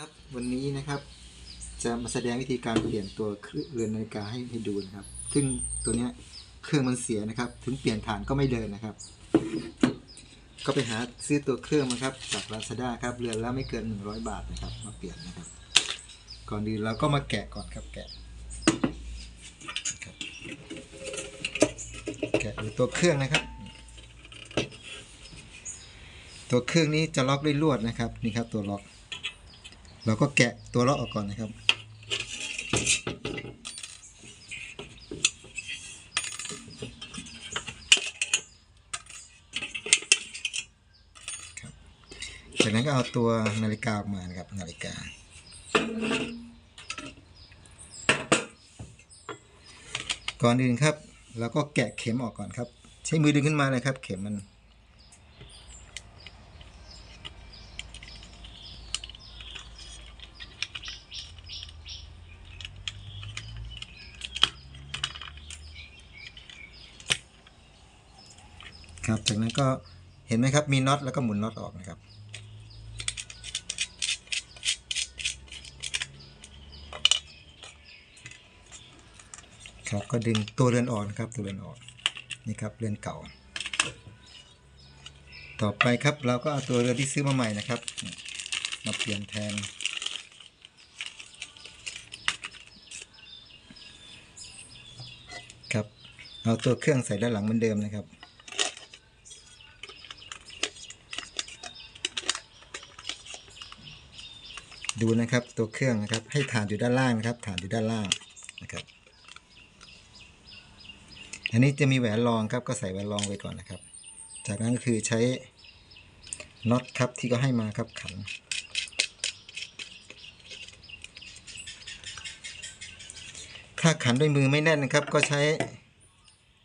ครับวันนี้นะครับจะมาแสดงวิธีการเปลี่ยนตัวเครื่องเรือนนาฬิกาให้ให้ดูนะครับ ซึ่งตัวเนี้ยเครื่องมันเสียนะครับ ถึงเปลี่ยนฐานก็ไม่เดินนะครับ ก็ไปหาซื้อตัวเครื่องมาครับจากลาซาด้าครับเรือนละไม่เกิน 100 บาทนะครับ มาเปลี่ยนนะครับ ก่อนอื่นเราก็มาแกะก่อนครับแกะแกะดูตัวเครื่องนะครับ ตัวเครื่องนี้จะล็อกด้วยลวดนะครับนี่ครับตัวล็อก เราก็แกะตัวล็อกออกก่อนนะครับครับ จากนั้นก็เอาตัวนาฬิกาออกมานะครับนาฬิกา ก่อนอื่นครับเราก็แกะเข็มออกก่อนครับ ใช้มือดึงขึ้นมาเลยครับ เข็มมัน ครับ จากนั้นก็เห็นไหมครับ มีน็อตแล้วก็หมุนน็อตออกนะครับ ครับก็ดึงตัวเรือนออกนะครับ ตัวเรือนออกนี่ครับเรือนเก่า ต่อไปครับเราก็เอาตัวเรือนที่ซื้อมาใหม่นะครับ มาเปลี่ยนแทนครับเอาตัวเครื่องใส่ด้านหลังเหมือนเดิมนะครับ ดูนะครับ ตัวเครื่องนะครับ ให้ฐานอยู่ด้านล่างนะครับ ฐานอยู่ด้านล่างนะครับ อันนี้จะมีแหวนรองครับ ก็ใส่แหวนรองไว้ก่อนนะครับ จากนั้นก็คือใช้น็อตครับที่เขาให้มาครับขันถ้าขันด้วยมือไม่แน่นนะครับ ก็ใช้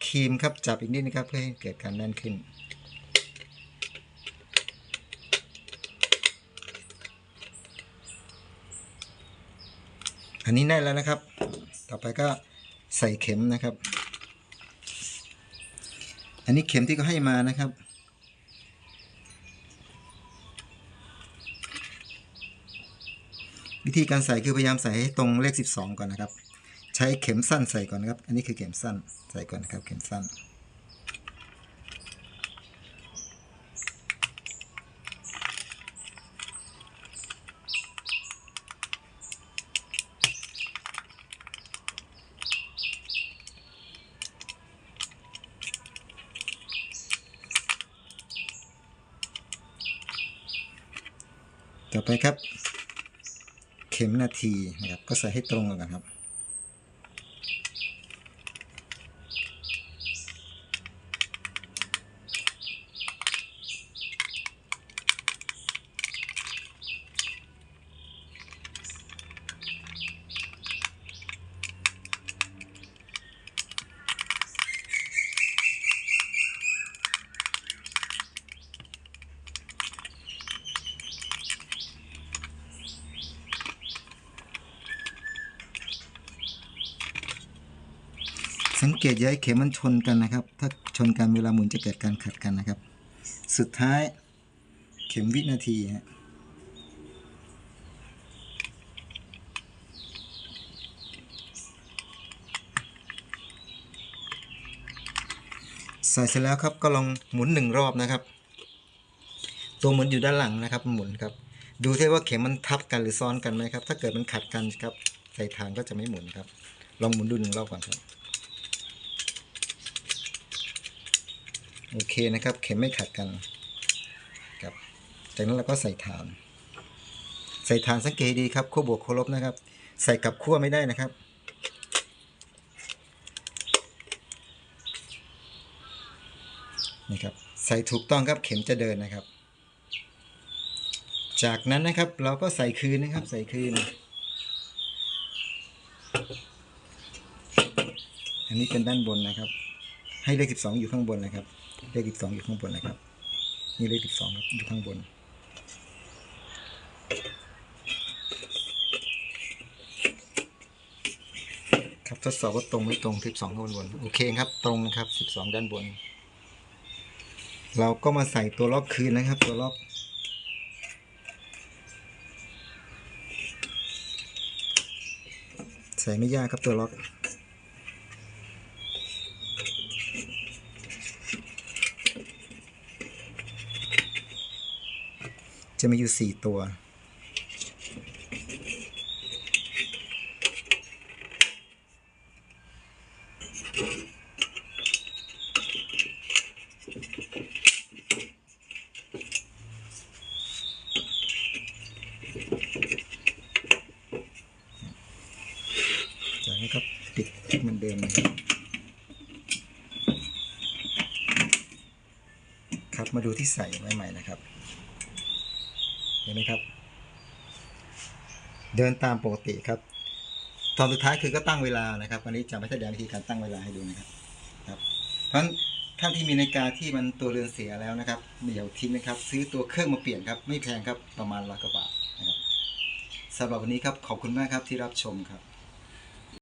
ครีมครับจับอีกนิดนะครับ เพื่อให้เกิดการแน่นขึ้น อันนี้แน่นแล้วนะครับ ต่อไปก็ใส่เข็มนะครับ อันนี้เข็มที่เขาให้มานะครับ วิธีการใส่คือพยายามใส่ให้ตรงเลข 12 ก่อนนะครับ ใช้เข็มสั้นใส่ก่อนนะครับ อันนี้คือเข็มสั้นใส่ก่อนนะครับ เข็มสั้น ต่อไปครับ เข็มนาทีนะครับก็ใส่ให้ตรงกันครับ สังเกตย่าให้เข็มมันชนกันนะครับ ถ้าชนกันเวลาหมุนจะเกิดการขัดกันนะครับ สุดท้ายเข็มวินาทีฮะใส่เสร็จแล้วครับก็ลองหมุนหนึ่งรอบนะครับ ตัวหมุนอยู่ด้านหลังนะครับหมุนครับ ดูที่ว่าเข็มมันทับกันหรือซ้อนกันไหมครับ ถ้าเกิดมันขัดกันครับใส่ฐานก็จะไม่หมุนครับ ลองหมุนดูหนึ่งรอบก่อนครับ โอเคนะครับ เข็มไม่ขัดกันครับจากนั้นเราก็ใส่ฐาน ใส่ฐานสังเกตดีครับขั้วบวกขั้วลบนะครับ ใส่กับขั้วไม่ได้นะครับนี่ครับใส่ถูกต้องครับเข็มจะเดินนะครับ จากนั้นนะครับเราก็ใส่คืนนะครับ ใส่คืน อันนี้เป็นด้านบนนะครับ ให้เลขสิบสองอยู่ข้างบนนะครับ เลขสิบสองอยู่ข้างบนนะครับ นี่เลขสิบสองครับอยู่ข้างบน ครับทดสอบว่าตรงไม่ตรงสิบสองข้างบน โอเคครับ ตรงนะครับสิบสองด้านบน เราก็มาใส่ตัวล็อกคืนนะครับ ตัวล็อกใส่ไม่ยากครับตัวล็อก จะมีอยู่สี่ตัว จากนั้นก็ปิดเหมือนเดิมนะครับครับมาดูที่ใส่ไว้ใหม่นะครับ เห็นไหมครับ เดินตามปกติครับ ตอนสุดท้ายคือก็ตั้งเวลานะครับวันนี้จะไม่แสดงวิธีการตั้งเวลาให้ดูนะครับครับ เพราะฉะนั้นท่านที่มีนาฬิกาที่มันตัวเรือนเสียแล้วนะครับเดี๋ยวทิ้งนะครับ ซื้อตัวเครื่องมาเปลี่ยนครับ ไม่แพงครับประมาณร้อยกว่าบาทนะครับสำหรับวันนี้ครับขอบคุณมากครับที่รับชมครับ